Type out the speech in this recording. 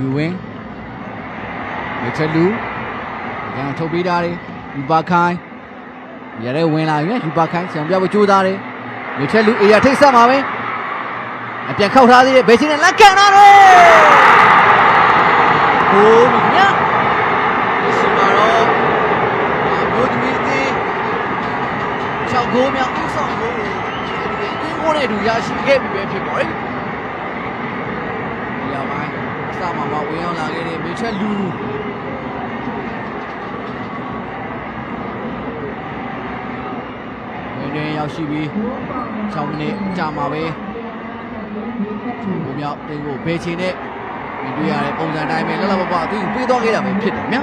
ယူဝင်းမချလူကံထုတ်ပေးတာလေယူပါခိုင်းရတဲ့ဝင်လာပြီယူပါခိုင်းဆံပြဖို့ကြိုးစားတယ်မချလူအေရထိတ်ဆက်မှာပဲအပြန်ခောက်ထားသေးတယ်ဘယ်ချင်းနဲ့လက်ခံတာလေဟိုးမြတ်ရှိမှာတော့ဘုဒ္ဓမီတီ6ဂိုးမြောက်ဥဆောင်ဂိုးကိုဒီကိုနဲ့အတူရရှိခဲ့ပြီပဲဖြစ်ပါတယ်ဒီအပိုင်းအ စမှာမဝင်အောင်လာခဲ့တဲ့မေချက်လူဝင်နေရောက်ရှိပြီး6မိနစ်ကြာမှာပဲဘုံမြောက်တင်းကိုဘယ်ချိန်နဲ့မြင်တွေ့ရတဲ့ပုံစံတိုင်းပဲလှလှပပသူပေးသွားခဲ့တာပဲဖြစ်တယ်ဗျာ